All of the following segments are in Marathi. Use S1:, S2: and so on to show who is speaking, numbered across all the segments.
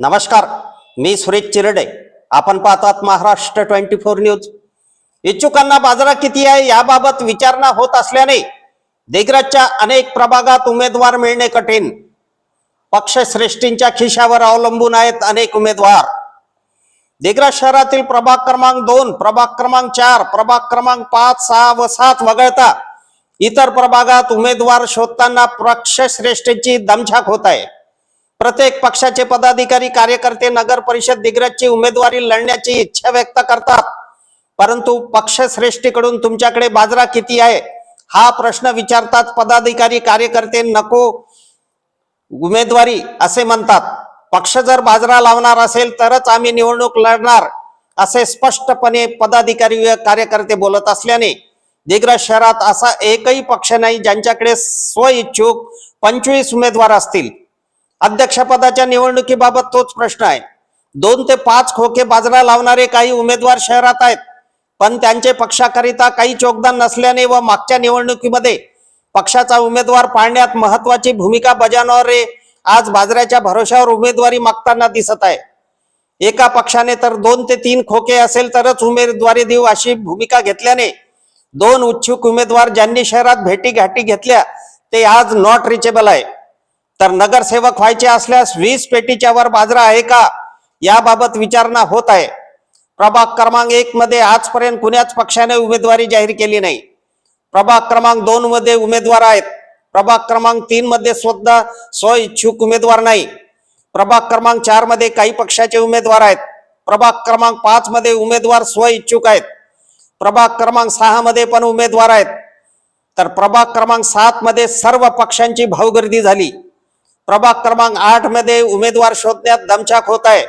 S1: नमस्कार मी सुरेश चिरडे. आपण पाहतात महाराष्ट्र ट्वेंटी फोर न्यूज. इच्छुकांना बाजारा किती आहे याबाबत विचारणा होत असल्याने दिग्रजच्या अनेक प्रभागात उमेदवार मिळणे कठीण. पक्षश्रेष्ठींच्या खिशावर अवलंबून आहेत अनेक उमेदवार. दिग्रज शहरातील प्रभाग क्रमांक दोन प्रभाग क्रमांक चार प्रभाग क्रमांक पाच सहा व सात वगळता इतर प्रभागात उमेदवार शोधताना पक्षश्रेष्ठींची दमछाक होत आहे. प्रत्येक पक्षाचे पदाधिकारी कार्यकर्ते नगर परिषद दिग्रजची उमेदवारी लढण्याची इच्छा व्यक्त करतात. परंतु पक्षश्रेष्ठीकडून तुमच्याकडे बाजरा किती आहे? हा प्रश्न विचारतात पदाधिकारी कार्यकर्ते नको उमेदवारी असे म्हणतात. पक्ष जर बाजरा लावणार असेल तरच आम्ही निवडणूक लढणार असे स्पष्टपणे पदाधिकारी कार्यकर्ते बोलत असल्याने दिग्रज शहरात असा एकही पक्ष नाही ज्यांच्याकडे स्वइच्छुक पंचवीस उमेदवार असतील. अध्यक्षपदाच्या निवडणुकीबाबत तोच प्रश्न आहे. दोन ते पाच खोके बाजरा लावणारे काही उमेदवार शहरात आहेत. पण त्यांचे पक्षाकरिता काही योगदान नसल्याने व मागच्या निवडणुकीमध्ये पक्षाचा उमेदवार पाळण्यात महत्वाची भूमिका बजावणारे आज बाजऱ्याच्या भरोशावर उमेदवारी मागताना दिसत आहे. एका पक्षाने तर दोन ते तीन खोके असेल तरच उमेदवारी देऊ अशी भूमिका घेतल्याने दोन इच्छुक उमेदवार ज्यांनी शहरात भेटी घाटी घेतल्या ते आज नॉट रिचेबल आहे. तर नगरसेवक व्हायचे असल्यास वीस पेटीच्या वर बाजरा आहे का? याबाबत विचारणा होत आहे. प्रभाग क्रमांक एक मध्ये आजपर्यंत कुण्याच पक्षाने उमेदवारी जाहीर केली नाही. प्रभाग क्रमांक दोन मध्ये उमेदवार आहेत. प्रभाग क्रमांक तीन मध्ये सुद्धा स्वइच्छुक उमेदवार नाही. प्रभाग क्रमांक चारमध्ये काही पक्षाचे उमेदवार आहेत. प्रभाग क्रमांक पाच मध्ये उमेदवार स्वइच्छुक आहेत. प्रभाग क्रमांक सहा मध्ये पण उमेदवार आहेत. तर प्रभाग क्रमांक सात मध्ये सर्व पक्षांची भावगर्दी झाली. प्रभाग क्रमांक आठमध्ये उमेदवार शोधण्यात दमछाक होत आहे.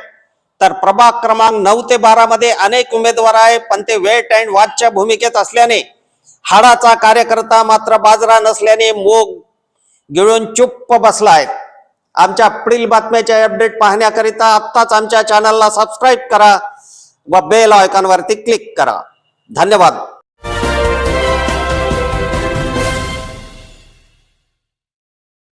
S1: तर प्रभाग क्रमांक नऊ ते बारा मध्ये अनेक उमेदवार आहे पण ते वेट अँड वाचच्या भूमिकेत असल्याने हाडाचा कार्यकर्ता मात्र बाजरा नसल्याने मोग गिळून चुप्प बसला आहे. आमच्या पुढील बातम्याचे अपडेट पाहण्याकरिता आत्ताच आमच्या चॅनलला सबस्क्राईब करा व बेल आयकॉनवरती क्लिक करा. धन्यवाद.